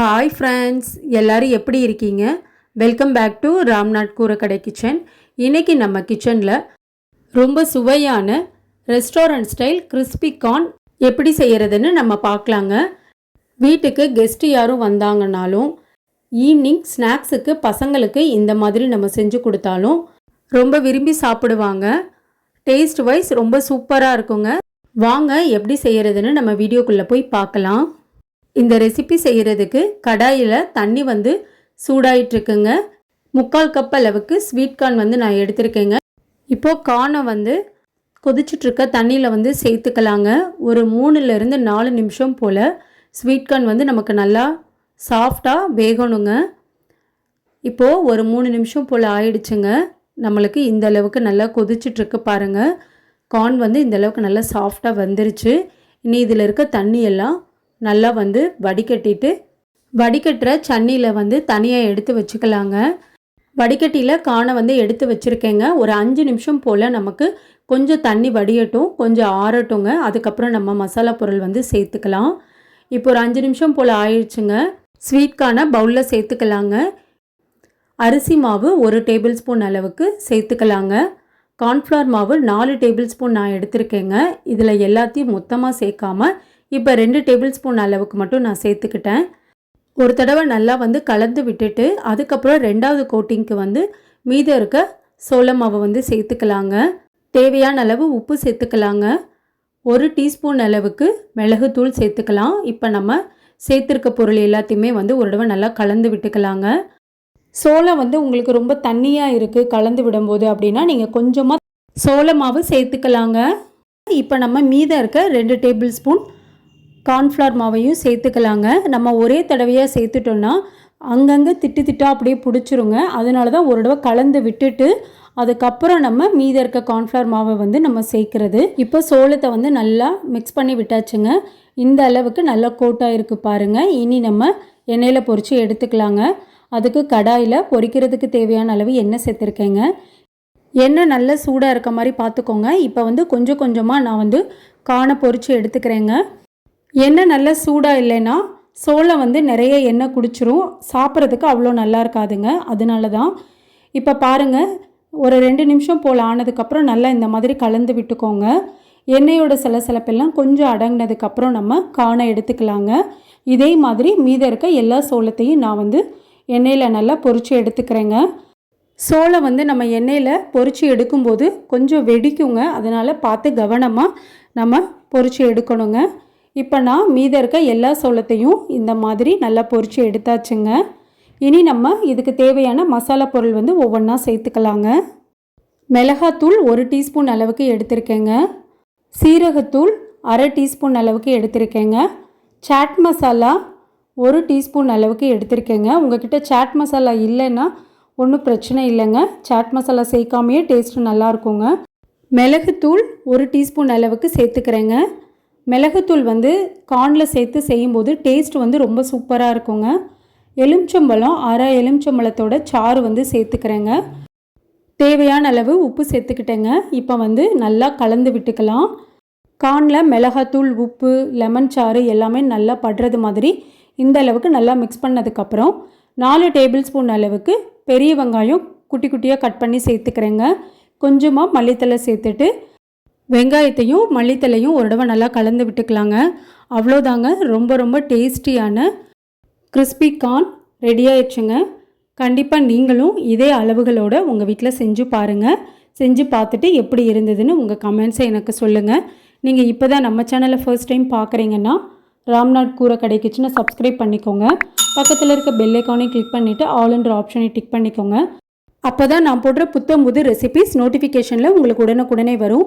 Hi friends எல்லோரும் எப்படி இருக்கீங்க? Welcome back to Ramnath Koorakkadai kitchen இன்றைக்கி நம்ம கிச்சனில் ரொம்ப சுவையான ரெஸ்டாரண்ட் ஸ்டைல் கிறிஸ்பி கார்ன் எப்படி செய்கிறதுன்னு நம்ம பார்க்கலாங்க. வீட்டுக்கு கெஸ்ட் யாரும் வந்தாங்கனாலும் ஈவினிங் ஸ்நாக்ஸுக்கு பசங்களுக்கு இந்த மாதிரி நம்ம செஞ்சு கொடுத்தாலும் ரொம்ப விரும்பி சாப்பிடுவாங்க. டேஸ்ட் வைஸ் ரொம்ப சூப்பராக இருக்குங்க. வாங்க எப்படி செய்கிறதுன்னு நம்ம வீடியோக்குள்ளே போய் பார்க்கலாம். இந்த ரெசிபி செய்கிறதுக்கு கடாயில் தண்ணி வந்து சூடாயிட்ருக்குங்க முக்கால் கப் அளவுக்கு ஸ்வீட் கார்ன் வந்து நான் எடுத்திருக்கேங்க. இப்போது கார்னை வந்து கொதிச்சுட்ருக்க தண்ணியில் வந்து சேர்த்துக்கலாங்க. ஒரு மூணுலேருந்து நாலு நிமிஷம் போல் ஸ்வீட் கார்ன் வந்து நமக்கு நல்லா சாஃப்டாக வேகணுங்க. இப்போது ஒரு மூணு நிமிஷம் போல் ஆயிடுச்சுங்க. நம்மளுக்கு இந்த அளவுக்கு நல்லா கொதிச்சிட்ருக்கு பாருங்கள் கார்ன் வந்து இந்த அளவுக்கு நல்லா சாஃப்டாக வந்துருச்சு. இனி இதில் இருக்க தண்ணியெல்லாம் நல்லா வந்து வடிகட்டிட்டு வடிகட்டுற சன்னியில் வந்து தனியாக எடுத்து வச்சுக்கலாங்க. வடிகட்டியில் காணை வந்து எடுத்து வச்சுருக்கேங்க. ஒரு அஞ்சு நிமிஷம் போல் நமக்கு கொஞ்சம் தண்ணி வடியட்டும் கொஞ்சம் ஆறட்டுங்க. அதுக்கப்புறம் நம்ம மசாலா பொருள் வந்து சேர்த்துக்கலாம். இப்போ ஒரு அஞ்சு நிமிஷம் போல் ஆயிடுச்சுங்க. ஸ்வீட் பவுலில் சேர்த்துக்கலாங்க. அரிசி மாவு ஒரு டேபிள் ஸ்பூன் அளவுக்கு சேர்த்துக்கலாங்க. கார்ன்ஃப்ளவர் மாவு நாலு டேபிள் ஸ்பூன் நான் எடுத்திருக்கேங்க. இதில் எல்லாத்தையும் மொத்தமாக சேர்க்காம இப்போ ரெண்டு டேபிள் ஸ்பூன் அளவுக்கு மட்டும் நான் சேர்த்துக்கிட்டேன். ஒரு தடவை நல்லா வந்து கலந்து விட்டுட்டு அதுக்கப்புறம் ரெண்டாவது கோட்டிங்க்கு வந்து மீதம் இருக்க சோள மாவை வந்து சேர்த்துக்கலாங்க. தேவையான அளவு உப்பு சேர்த்துக்கலாங்க. ஒரு டீஸ்பூன் அளவுக்கு மிளகுத்தூள் சேர்த்துக்கலாம். இப்போ நம்ம சேர்த்துருக்க பொருள் எல்லாத்தையுமே வந்து ஒரு தடவை நல்லா கலந்து விட்டுக்கலாங்க. சோளம் வந்து உங்களுக்கு ரொம்ப தண்ணியாக இருக்குது கலந்து விடும்போது அப்படின்னா நீங்கள் கொஞ்சமாக சோள மாவு சேர்த்துக்கலாங்க. இப்போ நம்ம மீதம் இருக்க ரெண்டு டேபிள் ஸ்பூன் கார்ன்ஃப்ளவர் மாவையும் சேர்த்துக்கலாங்க. நம்ம ஒரே தடவையாக சேர்த்துட்டோன்னா அங்கங்கே திட்டு திட்டாக அப்படியே பிடிச்சிருங்க. அதனால தான் ஒரு தடவை கலந்து விட்டுட்டு அதுக்கப்புறம் நம்ம மீத இருக்க கார்ன்ஃப்ளவர் மாவை வந்து நம்ம சேர்க்குறது. இப்போ சோளத்தை வந்து நல்லா மிக்ஸ் பண்ணி விட்டாச்சுங்க. இந்த அளவுக்கு நல்லா கோட்டாக இருக்குது பாருங்கள் இனி நம்ம எண்ணெயில் பொரித்து எடுத்துக்கலாங்க. அதுக்கு கடாயில் பொரிக்கிறதுக்கு தேவையான அளவு எண்ணெய் சேர்த்துருக்கேங்க. எண்ணெய் நல்லா சூடாக இருக்க மாதிரி பார்த்துக்கோங்க. இப்போ வந்து கொஞ்சம் கொஞ்சமாக நான் வந்து காணை பொரித்து எடுத்துக்கிறேங்க. எண்ணெய் நல்லா சூடாக இல்லைன்னா சோளம் வந்து நிறைய எண்ணெய் குடிச்சிரும். சாப்பிட்றதுக்கு அவ்வளோ நல்லா இருக்காதுங்க. அதனால தான் இப்போ பாருங்கள் ஒரு ரெண்டு நிமிஷம் போல் ஆனதுக்கப்புறம் நல்லா இந்த மாதிரி கலந்து விட்டுக்கோங்க. எண்ணெயோட சலசலப்பெல்லாம் கொஞ்சம் அடங்கினதுக்கப்புறம் நம்ம காண எடுத்துக்கலாங்க. இதே மாதிரி மீத இருக்க எல்லா சோளத்தையும் நான் வந்து எண்ணெயில் நல்லா பொரித்து எடுத்துக்கிறேங்க. சோளம் வந்து நம்ம எண்ணெயில் பொரித்து எடுக்கும்போது கொஞ்சம் வெடிக்குங்க. அதனால் பார்த்து கவனமாக நம்ம பொறிச்சு எடுக்கணுங்க. இப்போ நான் மீத இருக்க எல்லா சோளத்தையும் இந்த மாதிரி நல்லா பொரித்து எடுத்தாச்சுங்க. இனி நம்ம இதுக்கு தேவையான மசாலா பொருள் வந்து ஒவ்வொன்றா சேர்த்துக்கலாங்க. மிளகாத்தூள் ஒரு டீஸ்பூன் அளவுக்கு எடுத்திருக்கேங்க. சீரகத்தூள் அரை டீஸ்பூன் அளவுக்கு எடுத்திருக்கேங்க. சாட் மசாலா ஒரு டீஸ்பூன் அளவுக்கு எடுத்திருக்கேங்க. உங்ககிட்ட சாட் மசாலா இல்லைன்னா ஒன்றும் பிரச்சனை இல்லைங்க. சாட் மசாலா சேர்க்காமையே டேஸ்ட்டு நல்லாயிருக்குங்க மிளகுத்தூள் ஒரு டீஸ்பூன் அளவுக்கு சேர்த்துக்கிறேங்க. மிளகுத்தூள் வந்து கார்னில் சேர்த்து செய்யும்போது டேஸ்ட் வந்து ரொம்ப சூப்பராக இருக்குங்க. எலுமிச்சம்பழம் அரை எலுமிச்சம்பழத்தோட சாறு வந்து சேர்த்துக்கிறேங்க. தேவையான அளவு உப்பு சேர்த்துக்கிட்டேங்க. இப்போ வந்து நல்லா கலந்து விட்டுக்கலாம். கார்னில் மிளகாத்தூள் உப்பு லெமன் சாறு எல்லாமே நல்லா படுறது மாதிரி இந்த அளவுக்கு நல்லா மிக்ஸ் பண்ணதுக்கப்புறம் நாலு டேபிள் ஸ்பூன் அளவுக்கு பெரிய வெங்காயம் குட்டி குட்டியாக கட் பண்ணி சேர்த்துக்கிறேங்க. கொஞ்சமாக மல்லித்தலை சேர்த்துட்டு வெங்காயத்தையும் மல்லித்தலையும் ஒரு தடவை நல்லா கலந்து விட்டுக்கலாங்க. அவ்வளோதாங்க. ரொம்ப ரொம்ப டேஸ்டியான கிறிஸ்பி கார்ன் ரெடி ஆயிடுச்சுங்க. கண்டிப்பாக நீங்களும் இதே அளவுகளோடு உங்கள் வீட்டில் செஞ்சு பாருங்கள் செஞ்சு பார்த்துட்டு எப்படி இருந்ததுன்னு உங்கள் கமெண்ட்ஸை எனக்கு சொல்லுங்கள் நீங்கள் இப்போ தான் நம்ம சேனலை ஃபர்ஸ்ட் டைம் பார்க்குறீங்கன்னா ராம்நாத் கூரை கடை கிச்சனை சப்ஸ்கிரைப் பண்ணிக்கோங்க. பக்கத்தில் இருக்க பெல் ஐக்கானையும் கிளிக் பண்ணிவிட்டு ஆல்ன்ற ஆப்ஷனை டிக் பண்ணிக்கோங்க. அப்போ தான் நான் போடுற புத்தம் புது ரெசிபிஸ் நோட்டிஃபிகேஷனில் உங்களுக்கு உடனுக்குடனே வரும்.